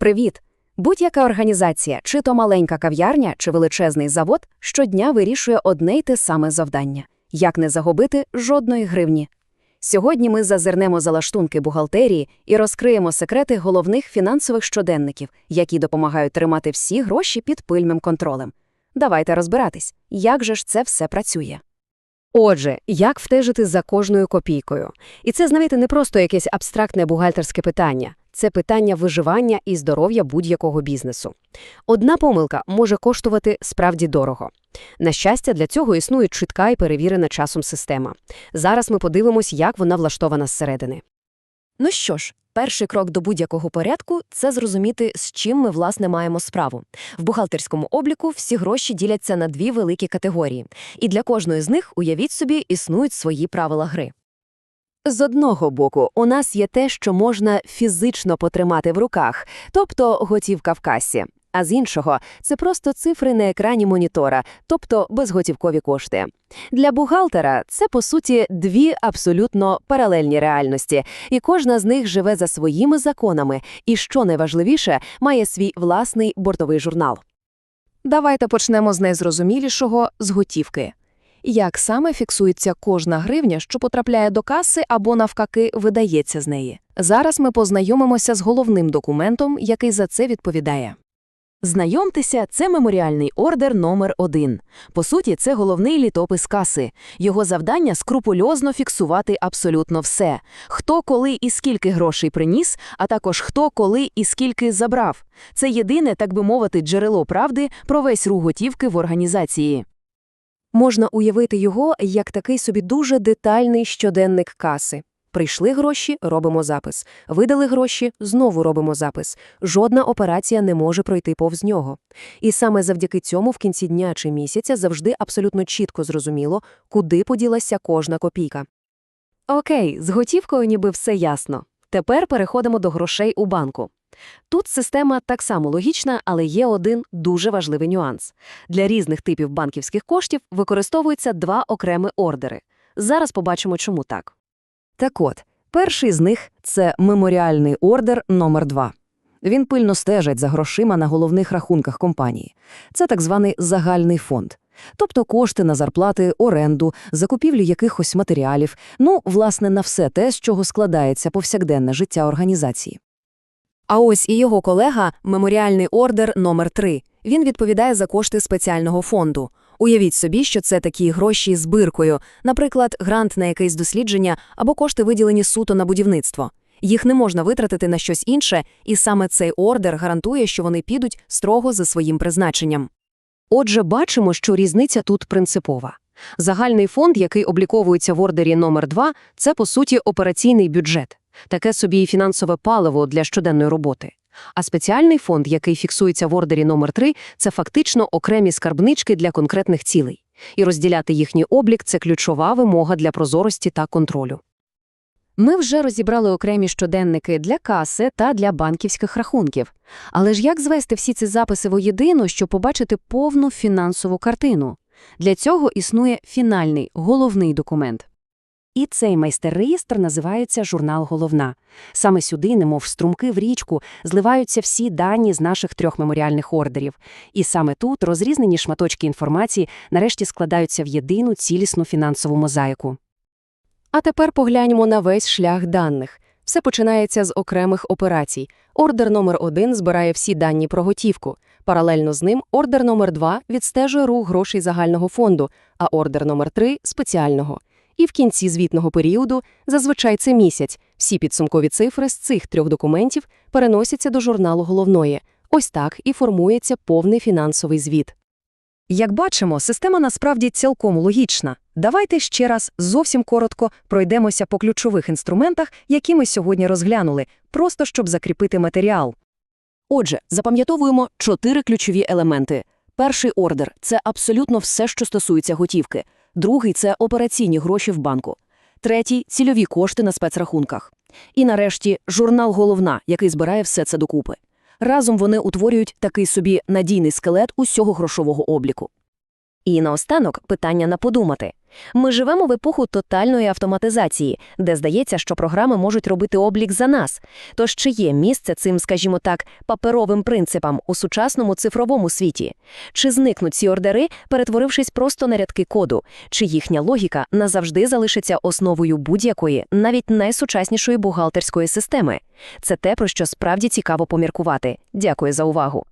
Привіт! Будь-яка організація, чи то маленька кав'ярня, чи величезний завод, щодня вирішує одне й те саме завдання – як не загубити жодної гривні. Сьогодні ми зазирнемо за лаштунки бухгалтерії і розкриємо секрети головних фінансових щоденників, які допомагають тримати всі гроші під пильним контролем. Давайте розбиратись, як же ж це все працює. Отже, як втежити за кожною копійкою? І це, знаєте, не просто якесь абстрактне бухгалтерське питання. Це питання виживання і здоров'я будь-якого бізнесу. Одна помилка може коштувати справді дорого. На щастя, для цього існує чітка і перевірена часом система. Зараз ми подивимось, як вона влаштована зсередини. Ну що ж, перший крок до будь-якого порядку – це зрозуміти, з чим ми, власне, маємо справу. В бухгалтерському обліку всі гроші діляться на дві великі категорії. І для кожної з них, уявіть собі, існують свої правила гри. З одного боку, у нас є те, що можна фізично потримати в руках, тобто готівка в касі. А з іншого, це просто цифри на екрані монітора, тобто безготівкові кошти. Для бухгалтера це, по суті, дві абсолютно паралельні реальності, і кожна з них живе за своїми законами, і, що найважливіше, має свій власний бортовий журнал. Давайте почнемо з найзрозумілішого – з готівки. Як саме фіксується кожна гривня, що потрапляє до каси або навкаки видається з неї? Зараз ми познайомимося з головним документом, який за це відповідає. Знайомтеся, це меморіальний ордер номер 1 По суті, це головний літопис каси. Його завдання скрупульозно фіксувати абсолютно все: хто, коли і скільки грошей приніс, а також хто, коли і скільки забрав. Це єдине, так би мовити, джерело правди про весь рух готівки в організації. Можна уявити його як такий собі дуже детальний щоденник каси. Прийшли гроші – робимо запис. Видали гроші – знову робимо запис. Жодна операція не може пройти повз нього. І саме завдяки цьому в кінці дня чи місяця завжди абсолютно чітко зрозуміло, куди поділася кожна копійка. Окей, з готівкою ніби все ясно. Тепер переходимо до грошей у банку. Тут система так само логічна, але є один дуже важливий нюанс. Для різних типів банківських коштів використовуються два окремі ордери. Зараз побачимо, чому так. Так от, перший з них – це меморіальний ордер номер 2 Він пильно стежить за грошима на головних рахунках компанії. Це так званий загальний фонд. Тобто кошти на зарплати, оренду, закупівлю якихось матеріалів, ну, власне, на все те, з чого складається повсякденне життя організації. А ось і його колега – меморіальний ордер номер 3 Він відповідає за кошти спеціального фонду. Уявіть собі, що це такі гроші з биркою, наприклад, грант на якесь дослідження або кошти виділені суто на будівництво. Їх не можна витратити на щось інше, і саме цей ордер гарантує, що вони підуть строго за своїм призначенням. Отже, бачимо, що різниця тут принципова. Загальний фонд, який обліковується в ордері номер 2 це, по суті, операційний бюджет, таке собі і фінансове паливо для щоденної роботи. А спеціальний фонд, який фіксується в ордері номер 3 це фактично окремі скарбнички для конкретних цілей. І розділяти їхній облік – це ключова вимога для прозорості та контролю. Ми вже розібрали окремі щоденники для каси та для банківських рахунків. Але ж як звести всі ці записи воєдино, щоб побачити повну фінансову картину? Для цього існує фінальний, головний документ. І цей майстер-реєстр називається журнал Головна. Саме сюди, немов струмки в річку, зливаються всі дані з наших трьох меморіальних ордерів. І саме тут розрізнені шматочки інформації нарешті складаються в єдину цілісну фінансову мозаїку. А тепер погляньмо на весь шлях даних. Все починається з окремих операцій. Ордер номер 1 збирає всі дані про готівку. Паралельно з ним ордер номер 2 відстежує рух грошей загального фонду, а ордер номер 3 – спеціального. І в кінці звітного періоду, зазвичай це місяць, всі підсумкові цифри з цих трьох документів переносяться до журналу головної. Ось так і формується повний фінансовий звіт. Як бачимо, система насправді цілком логічна. Давайте ще раз зовсім коротко пройдемося по ключових інструментах, які ми сьогодні розглянули, просто щоб закріпити матеріал. Отже, запам'ятовуємо чотири ключові елементи. Перший ордер це абсолютно все, що стосується готівки. Другий це операційні гроші в банку. Третій цільові кошти на спецрахунках. І нарешті журнал Головна, який збирає все це докупи. Разом вони утворюють такий собі надійний скелет усього грошового обліку. І наостанок питання на подумати. Ми живемо в епоху тотальної автоматизації, де здається, що програми можуть робити облік за нас. Тож чи є місце цим, скажімо так, паперовим принципам у сучасному цифровому світі? Чи зникнуть ці ордери, перетворившись просто на рядки коду? Чи їхня логіка назавжди залишиться основою будь-якої, навіть найсучаснішої бухгалтерської системи? Це те, про що справді цікаво поміркувати. Дякую за увагу.